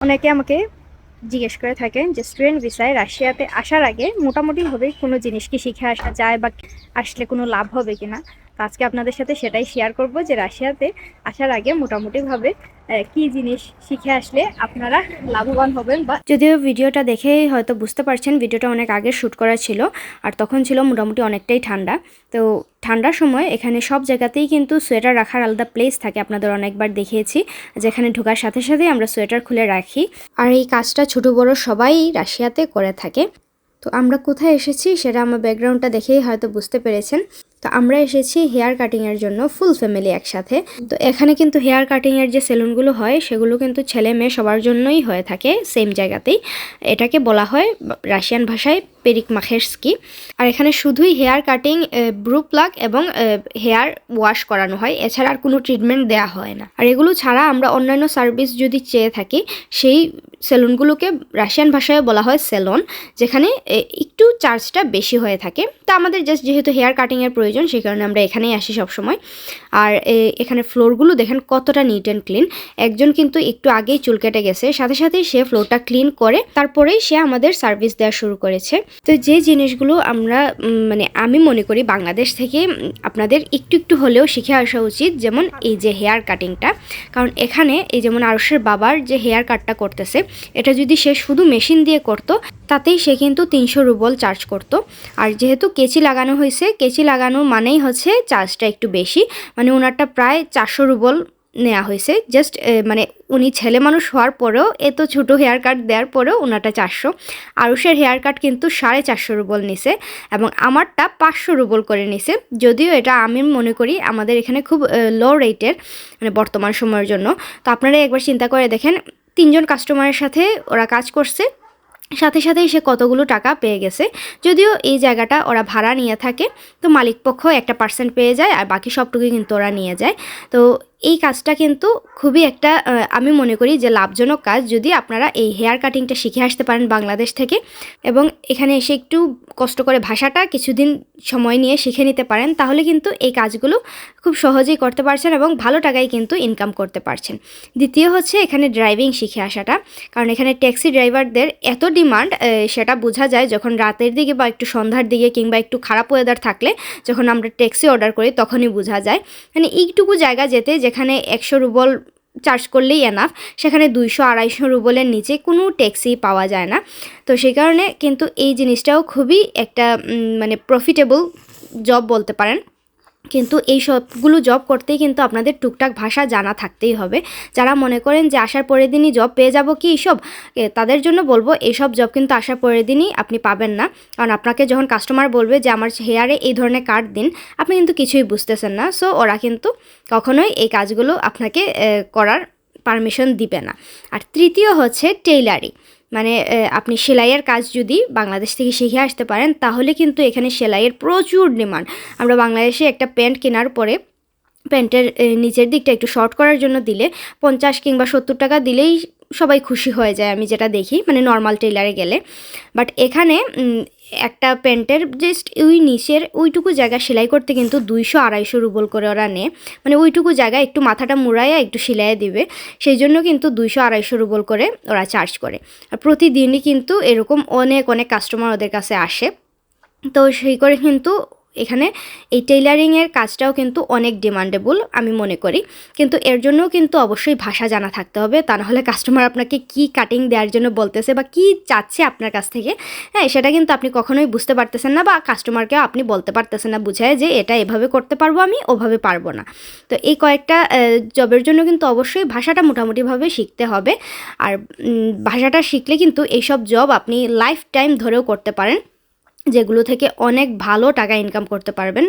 অনেকে আমাকে জিজ্ঞেস করে থাকেন যে স্টুডেন্ট ভিসায় রাশিয়াতে আসার আগে মোটামুটিভাবে কোনো জিনিস কি শিখে আসা যায় বা আসলে কোনো লাভ হবে কিনা? আজকে আপনাদের সাথে সেটাই শেয়ার করব যে রাশিয়াতে আসার আগে মোটামুটিভাবে কি জিনিস শিখে আসলে আপনারা লাভবান হবেন বা যদিও ভিডিওটা দেখেই হয়তো বুঝতে পারছেন, ভিডিওটা অনেক আগে শ্যুট করা ছিল আর তখন ছিল মোটামুটি অনেকটাই ঠান্ডা। তো ঠান্ডার সময় এখানে সব জায়গাতেই কিন্তু সোয়েটার রাখার আলাদা প্লেস থাকে, আপনাদের অনেকবার দেখিয়েছি, যেখানে ঢোকার সাথে সাথে আমরা সোয়েটার খুলে রাখি। আর এই কাজটা ছোট বড় সবাই রাশিয়াতে করে থাকে। তো আমরা কোথায় এসেছি সেটা আমার ব্যাকগ্রাউন্ডটা দেখেই হয়তো বুঝতে পেরেছেন। তো আমরা এসেছি হেয়ার কাটিংয়ের জন্য ফুল ফ্যামিলি একসাথে। তো এখানে কিন্তু হেয়ার কাটিংয়ের যে সেলুনগুলো হয়, সেগুলো কিন্তু ছেলে মেয়ে সবার জন্যই হয়ে থাকে সেম জায়গাতেই। এটাকে বলা হয় রাশিয়ান ভাষায় পেরিক মাখেরস্কি। আর এখানে শুধুই হেয়ার কাটিং ব্রু প্লাগ এবং হেয়ার ওয়াশ করানো হয়। এছাড়া আর কোনো ট্রিটমেন্ট দেওয়া হয় না। আর এগুলো ছাড়া আমরা অন্যান্য সার্ভিস যদি চেয়ে থাকি, সেই সেলুনগুলোকে রাশিয়ান ভাষায় বলা হয় সেলন, যেখানে একটু চার্জটা বেশি হয়ে থাকে। তা আমাদের জাস্ট যেহেতু হেয়ার কাটিংয়ের প্রয়োজন, সেই কারণে আমরা এখানেই আসি সবসময়। আর এখানে ফ্লোরগুলো দেখেন কতটা নিট অ্যান্ড ক্লিন একজন কিন্তু একটু আগেই চুল কেটে গেছে, সাথে সাথেই সে ফ্লোরটা ক্লিন করে, তারপরেই সে আমাদের সার্ভিস দেওয়া শুরু করেছে। তো যে জিনিসগুলো আমরা মানে আমি মনে করি বাংলাদেশ থেকে আপনাদের একটু একটু হলেও শিখে আসা উচিত, যেমন এই যে হেয়ার কাটিংটা। কারণ এখানে এই যেমন আরসের বাবার যে হেয়ার কাটটা করতেছে, এটা যদি সে শুধু মেশিন দিয়ে করতো, তাতেই সে কিন্তু তিনশো রুবল চার্জ করতো। আর যেহেতু কেচি লাগানো হয়েছে, কেচি লাগানো মানেই হচ্ছে চার্জটা একটু বেশি মানে ওনারটা প্রায় চারশো রুবল নেওয়া হয়েছে। জাস্ট মানে উনি ছেলে মানুষ হওয়ার পরেও এত ছোটো হেয়ার কাট দেওয়ার পরেও ওনারটা চারশো। আরুষের হেয়ার কাট কিন্তু সাড়ে চারশো রুবল নিছে এবং আমারটা পাঁচশো রুবল করে নিছে। যদিও এটা আমি মনে করি আমাদের এখানে খুব লো রেটের মানে বর্তমান সময়ের জন্য। তো আপনারা একবার চিন্তা করে দেখেন, তিনজন কাস্টমারের সাথে ওরা কাজ করছে। সাথে সাথেই সে কতগুলো টাকা পেয়ে গেছে। যদিও এই জায়গাটা ওরা ভাড়া নিয়ে থাকে, তো মালিক পক্ষ একটা পার্সেন্ট পেয়ে যায় আর বাকি সবটুকুই কিন্তু ওরা নিয়ে যায়। তো এই কাজটা কিন্তু খুবই একটা আমি মনে করি যে লাভজনক কাজ যদি আপনারা এই হেয়ার কাটিংটা শিখে আসতে পারেন বাংলাদেশ থেকে এবং এখানে এসে একটু কষ্ট করে ভাষাটা কিছুদিন সময় নিয়ে শিখে নিতে পারেন, তাহলে কিন্তু এই কাজগুলো খুব সহজেই করতে পারছেন এবং ভালো টাকায় কিন্তু ইনকাম করতে পারছেন। দ্বিতীয় হচ্ছে এখানে ড্রাইভিং শিখে আসাটা, কারণ এখানে ট্যাক্সি ড্রাইভারদের এত ডিমান্ড সেটা বোঝা যায় যখন রাতের দিকে বা একটু সন্ধ্যার দিকে কিংবা একটু খারাপ ওয়েদার থাকলে যখন আমরা ট্যাক্সি অর্ডার করি তখনই বোঝা যায়। মানে এইটুকু জায়গা যেতে যেখানে একশো রুবল চার্জ করলেই এনাফ সেখানে দুইশো, আড়াইশো রুবলের নিচে কোনো ট্যাক্সি পাওয়া যায় না। তো সেই কারণে কিন্তু এই জিনিসটাও খুবই একটা মানে প্রফিটেবল জব বলতে পারেন। কিন্তু এই সবগুলো জব করতেই কিন্তু আপনাদের টুকটাক ভাষা জানা থাকতেই হবে। যারা মনে করেন যে আসার পরের দিনই জব পেয়ে যাব কি এইসব তাদের জন্য বলব এইসব জব কিন্তু আসার পরের দিনই আপনি পাবেন না। কারণ আপনাকে যখন কাস্টমার বলবে যে আমার হেয়ারে এই ধরনের কার্ড দিন, আপনি কিন্তু কিছুই বুঝতেছেন না। সো ওরা কিন্তু কখনোই এই কাজগুলো আপনাকে করার পারমিশন দিবে না। আর তৃতীয় হচ্ছে টেইলারি মানে আপনি সেলাইয়ের কাজ যদি বাংলাদেশ থেকে শিখে আসতে পারেন, তাহলে কিন্তু এখানে সেলাইয়ের প্রচুর ডিমান্ড। আমরা বাংলাদেশে একটা প্যান্ট কেনার পরে প্যান্টের নিচের দিকটা একটু শর্ট করার জন্য দিলে পঞ্চাশ কিংবা সত্তর টাকা দিলেই সবাই খুশি হয়ে যায় আমি যেটা দেখি মানে নর্মাল টেলারে গেলে। বাট এখানে একটা প্যান্টের জাস্ট ওই নিচের ওইটুকু জায়গা সেলাই করতে কিন্তু দুইশো আড়াইশো রুবল করে ওরা নেয়। মানে ওইটুকু জায়গায় একটু মাথাটা মুড়াইয়া একটু সেলাই দিবে, সেই জন্য কিন্তু দুইশো আড়াইশো রুবল করে ওরা চার্জ করে। আর প্রতিদিনই কিন্তু এরকম অনেক অনেক কাস্টমার ওদের কাছে আসে। তো সেই করে কিন্তু এখানে এই টেইলারিংয়ের কাজটাও কিন্তু অনেক ডিমান্ডেবল আমি মনে করি। কিন্তু এর জন্যও কিন্তু অবশ্যই ভাষা জানা থাকতে হবে। তা নাহলে কাস্টমার আপনাকে কি কাটিং দেওয়ার জন্য বলতেছে বা কি চাচ্ছে আপনার কাছ থেকে হ্যাঁ সেটা কিন্তু আপনি কখনোই বুঝতে পারতেছেন না বা কাস্টমারকেও আপনি বলতে পারতেছেন না, বুঝায় যে এটা এভাবে করতে পারব আমি, ওভাবে পারব না। তো এই কয়েকটা জবের জন্য কিন্তু অবশ্যই ভাষাটা মোটামুটিভাবে শিখতে হবে। আর ভাষাটা শিখলে কিন্তু এইসব জব আপনি লাইফ টাইম ধরেও করতে পারেন। যেগুলো থেকে অনেক ভালো টাকা ইনকাম করতে পারবেন।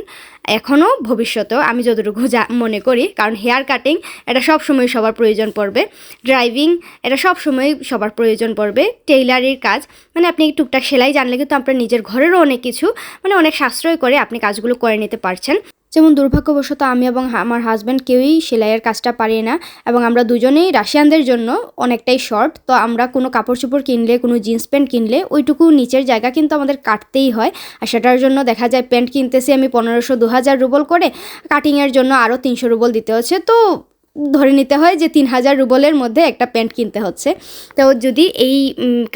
এখনও ভবিষ্যতেও আমি যতটুকু যা মনে করি, কারণ হেয়ার কাটিং এটা সব সময় সবার প্রয়োজন পড়বে। ড্রাইভিং এটা সব সময় সবার প্রয়োজন পড়বে। টেইলারির কাজ মানে আপনি টুকটাক সেলাই জানলে কিন্তু আপনার নিজের ঘরেরও অনেক কিছু মানে অনেক সাশ্রয় করে আপনি কাজগুলো করে নিতে পারছেন। যেমন দুর্ভাগ্যবশত আমি এবং আমার হাজব্যান্ড কেউই সেলাইয়ের কাজটা পারি না এবং আমরা দুজনেই রাশিয়ানদের জন্য অনেকটাই শর্ট তো আমরা কোনো কাপড় চোপড় কিনলে, কোনো জিন্স প্যান্ট কিনলে ওইটুকু নিচের জায়গা কিন্তু আমাদের কাটতেই হয়। আর সেটার জন্য দেখা যায় প্যান্ট কিনতেছি আমি পনেরোশো দু হাজার রুবল করে কাটিংয়ের জন্য আরও তিনশো রুবল দিতে হচ্ছে। তো ধরে নিতে হয় যে তিন হাজার রুবলের মধ্যে একটা প্যান্ট কিনতে হচ্ছে। তো যদি এই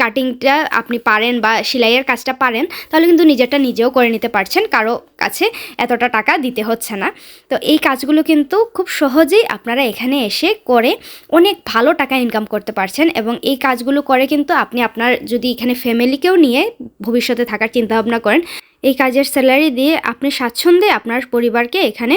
কাটিংটা আপনি পারেন বা সেলাইয়ের কাজটা পারেন, তাহলে কিন্তু নিজেরটা নিজেও করে নিতে পারছেন। কারও কাছে এতটা টাকা দিতে হচ্ছে না। তো এই কাজগুলো কিন্তু খুব সহজেই আপনারা এখানে এসে করে অনেক ভালো টাকা ইনকাম করতে পারছেন এবং এই কাজগুলো করে কিন্তু আপনি আপনার যদি এখানে ফ্যামিলিকেও নিয়ে ভবিষ্যতে থাকার চিন্তাভাবনা করেন এই কাজের স্যালারি দিয়ে আপনি স্বাচ্ছন্দ্যে আপনার পরিবারকে এখানে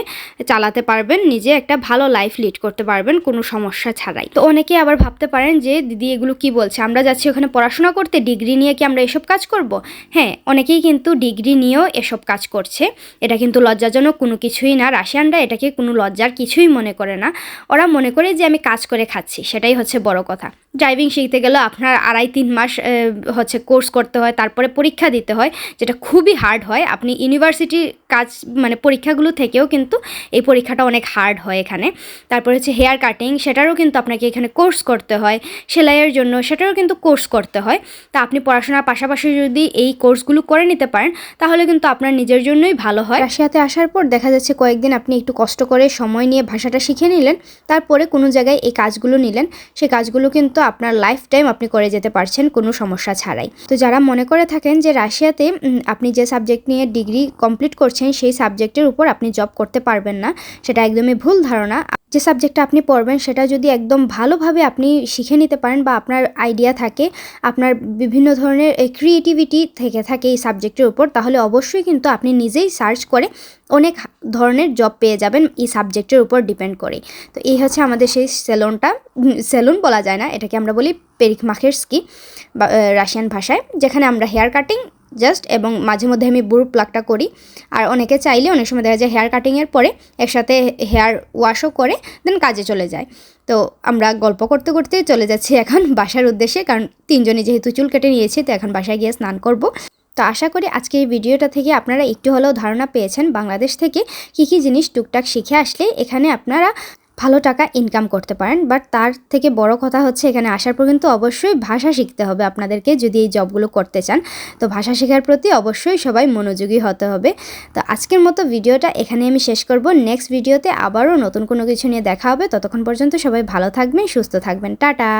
চালাতে পারবেন, নিজে একটা ভালো লাইফ লিড করতে পারবেন, কোনো সমস্যা ছাড়াই। তো অনেকে আবার ভাবতে পারেন যে, দিদি, এগুলো কি বলছে? আমরা যাচ্ছি ওখানে পড়াশোনা করতে ডিগ্রি নিয়ে কি আমরা এসব কাজ করব? হ্যাঁ অনেকেই কিন্তু ডিগ্রি নিয়েও এসব কাজ করছে। এটা কিন্তু লজ্জাজনক, কোনো কিছুই না। রাশিয়ানরা এটাকে কোনো লজ্জার কিছুই মনে করে না। ওরা মনে করে যে, আমি কাজ করে খাচ্ছি। সেটাই হচ্ছে বড় কথা। ড্রাইভিং শিখতে গেলে আপনার আড়াই তিন মাস হচ্ছে কোর্স করতে হয়, তারপরে পরীক্ষা দিতে হয়, যেটা খুবই হার্ড হয়। আপনি ইউনিভার্সিটির কাজ মানে পরীক্ষাগুলো থেকেও কিন্তু এই পরীক্ষাটা অনেক হার্ড হয় এখানে। তারপরে হচ্ছে হেয়ার কাটিং সেটারও কিন্তু আপনাকে এখানে কোর্স করতে হয়। সেলাইয়ের জন্য সেটারও কিন্তু কোর্স করতে হয়। তা আপনি পড়াশোনার পাশাপাশি যদি এই কোর্সগুলো করে নিতে পারেন, তাহলে কিন্তু আপনার নিজের জন্যই ভালো হয়। রাশিয়াতে আসার পর দেখা যাচ্ছে কয়েকদিন আপনি একটু কষ্ট করে সময় নিয়ে ভাষাটা শিখে নিলেন, তারপরে কোনো জায়গায় এই কাজগুলো নিলেন। সেই কাজগুলো কিন্তু আপনার লাইফ টাইম আপনি করে যেতে পারছেন কোনো সমস্যা ছাড়াই। তো যারা মনে করে থাকেন যে রাশিয়াতে আপনি যে সাবজেক্ট নিয়ে ডিগ্রি কমপ্লিট করছেন সেই সাবজেক্টের উপর আপনি জব করতে পারবেন না, সেটা একদমই ভুল ধারণা। যে সাবজেক্টটা আপনি পড়বেন, সেটা যদি একদম ভালোভাবে আপনি শিখে নিতে পারেন বা আপনার আইডিয়া থাকে, আপনার বিভিন্ন ধরনের ক্রিয়েটিভিটি থেকে থাকে এই সাবজেক্টের উপর, তাহলে অবশ্যই কিন্তু আপনি নিজেই সার্চ করে অনেক ধরনের জব পেয়ে যাবেন এই সাবজেক্টের উপর ডিপেন্ড করে। তো এই হচ্ছে আমাদের সেই সেলুনটা সেলুন বলা যায় না, এটাকে আমরা বলি পেরিক মাখেরস্কি বা রাশিয়ান ভাষায়, যেখানে আমরা হেয়ার কাটিং জাস্ট এবং মাঝে মধ্যে আমি বুড়ো প্লাগটা করি। আর অনেকে চাইলে অনেক সময় দেখা যায় হেয়ার কাটিংয়ের পরে একসাথে হেয়ার ওয়াশও করে দেন কাজে চলে যায়। তো আমরা গল্প করতে করতে চলে যাচ্ছি এখন বাসার উদ্দেশ্যে, কারণ তিনজনে যেহেতু চুল কেটে নিয়েছি, তো এখন বাসায় গিয়ে স্নান করব। তো আশা করি আজকে এই ভিডিওটা থেকে আপনারা একটু হলেও ধারণা পেয়েছেন বাংলাদেশ থেকে কী কী জিনিস টুকটাক শিখে আসলে এখানে আপনারা ভালো টাকা ইনকাম করতে পারেন বাট তার থেকে বড় কথা হচ্ছে এখানে আসার পর কিন্তু অবশ্যই ভাষা শিখতে হবে আপনাদেরকে যদি এই জবগুলো করতে চান। তো ভাষা শেখার প্রতি অবশ্যই সবাই মনোযোগী হতে হবে। তো আজকের মতো ভিডিওটা এখানে আমি শেষ করব। নেক্সট ভিডিওতে আবারও নতুন কোনো কিছু নিয়ে দেখা হবে। ততক্ষণ পর্যন্ত সবাই ভালো থাকবেন, সুস্থ থাকবেন। টাটা!